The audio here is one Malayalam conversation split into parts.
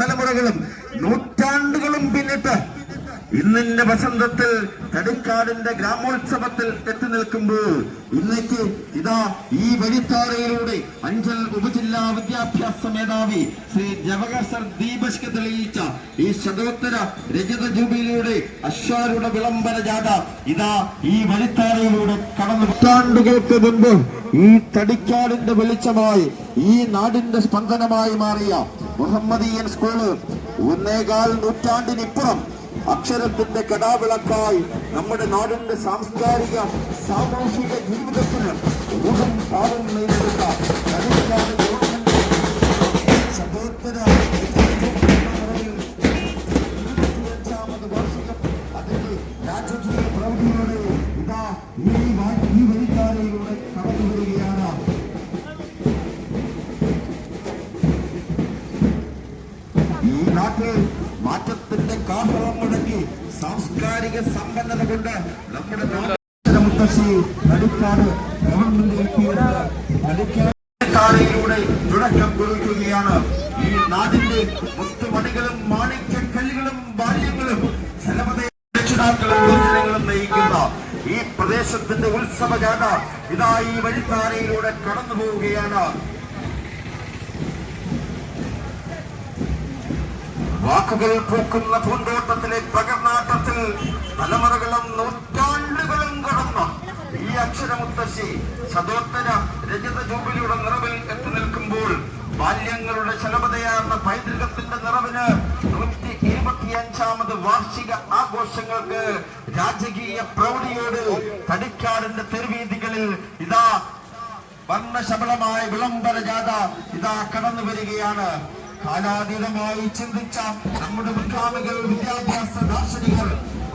തലമുറകളും നൂറ്റാണ്ടുകളും പിന്നിട്ട് ഇന്നിന്റെ വസന്തത്തിൽ കടുക്കാടിന്റെ ഗ്രാമോത്സവത്തിൽ എത്തി നിൽക്കുമ്പോൾ ഇന്നേക്ക് ഇതാ ഈ വഴിത്താറയിലൂടെ അഞ്ചൽ ഉപജില്ലാ വിദ്യാഭ്യാസ മേധാവി ശ്രീ ജവഹർ സർ ദീപശ്ക തെളിയിച്ച ഈ ശതോത്തര രജത ജൂബിലിയുടെ അശ്വാരുടെ വിളംബര ജാഥ ഇതാ ഈ വഴിത്താറയിലൂടെ കടന്നു പത്താണ്ടുകൾക്ക് മുൻപ് ഈ തടിക്കാടിന്റെ വെളിച്ചമായി ഈ നാടിന്റെ സ്പന്ദനമായി മാറിയ മുഹമ്മദീയൻ സ്കൂൾ ഒന്നേകാൽ നൂറ്റാണ്ടിനിപ്പുറം അക്ഷരത്തിന്റെ കടാവിളക്കായി നമ്മുടെ നാടിന്റെ സാംസ്കാരിക സാമൂഹിക ജീവിതത്തിന് ഊഹം പാവം നേരിടുന്ന കാഹളം മുടക്കി സാംസ്കാരിക സമ്പന്നത കൊണ്ട് നമ്മുടെ മുത്തശ്ശി നടുക്കാട് ഗവൺമെന്റ് എത്തിയത് നടുക്കാടിലൂടെ തുടക്കം കുറിക്കുകയാണ്. ഈ നാടിന്റെ മുത്തുമണികളും മാണിക്യക്കല്ലുകളും ബാല്യങ്ങളും ജനപദ രക്ഷിതാക്കളും ഗുരുജനങ്ങളും നയിക്കുന്ന ഈ പ്രദേശത്തിന്റെ ഉത്സവജാഥ ഇതാ ഈ വഴിത്താരയിലൂടെ കടന്നു പോവുകയാണ് വാക്കുകൾ പൂക്കുന്ന പൂന്തോട്ടത്തിലെ പകർനാട്ടത്തിൽ തലമുറകളും നൂറ്റാണ്ടുകളും കടന്ന. ഈ അക്ഷരമുത്തശ്ശി സദോത്തര രജത ജൂബിലിയുടെ നിറവിൽ എത്തി നിൽക്കുമ്പോൾ ബാല്യങ്ങളുടെ ശലഭതയാർന്ന പൈതൃകത്തിന്റെ നിറവിന് നൂറ്റി ഇരുപത്തിയഞ്ചാമത് വാർഷിക ആഘോഷങ്ങൾക്ക് രാജകീയ പ്രൗഢിയോട് തടിക്കാടിന്റെ തെരുവീതികളിൽ ഇതാ വർണശബളമായ വിളംബര ജാഥ ഇതാ കടന്നു വരികയാണ് കാലാതീതമായി ചിന്തിച്ച നമ്മുടെ മുൻഗാമികൾ വിദ്യാഭ്യാസ ദാർശനികർ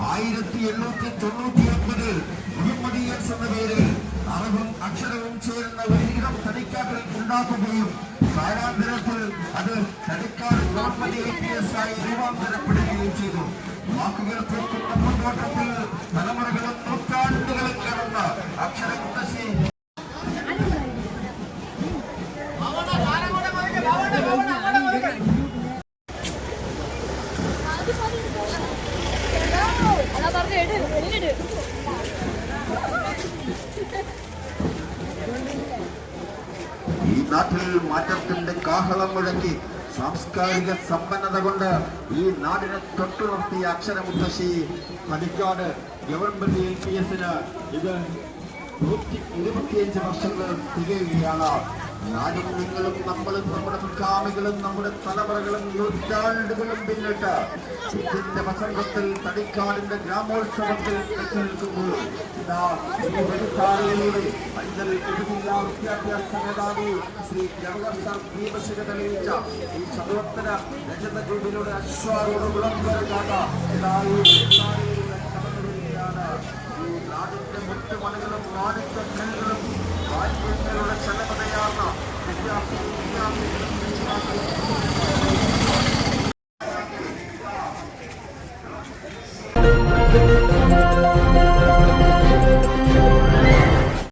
ആയിരത്തി എണ്ണൂറ്റി തൊണ്ണൂറ്റി ഒമ്പതിൽ മുഹമ്മദീയൻസ് എന്ന പേരിൽ അറിവും അക്ഷരവും ചേരുന്ന ഒരു ഇടം തനിക്കാട്ടിൽ ഉണ്ടാക്കുകയും കാലാന്തരത്തിൽ അത് തനിക്കാട് ഗവൺമെന്റ് രൂപാന്തരപ്പെടുകയും ചെയ്തു. വാക്കുകൾ പൂക്കുന്ന പൂന്തോട്ടത്തിൽ തലമുറകളും നൂറ്റാണ്ടുകളും കടന്ന അക്ഷരമുത്തശ്ശി അതാ പറഞ്ഞു എട് വെളിയിട് ഈ നാട്ടിൽ മാറ്റത്തിന്റെ കാഹളം മുഴക്കി സാംസ്കാരിക സമ്പന്നത കൊണ്ട് ഈ നാടിനെ തൊട്ടുണർത്തിയ അക്ഷരമുത്തശ്ശി പണിക്കാട് ഗവൺമെന്റ് എൽ പി എസിന് ഇത് നൂറ്റി ഇരുപത്തിയഞ്ച് വർഷങ്ങൾ തികയുകയാണ്. നാടും നിങ്ങളും നമ്മളും നമ്മുടെ മുൻഗാമികളും നമ്മുടെ തലമുറകളും നൂറ്റാണ്ടുകളും പിന്നിട്ട് ഇതിന്റെ വസന്തത്തിൽ തടിക്കാടിന്റെ ഗ്രാമോത്സവത്തിൽ നിൽക്കുന്നു. വിദ്യാഭ്യാസ മേധാവി ശ്രീ ജവഹർ സാർ ദീപശിഖ തെളിയിച്ച ഈ ശതോത്തര രജത ഗ്രൂപ്പിലൂടെ അശ്വാരോട് വിളംബര ഈ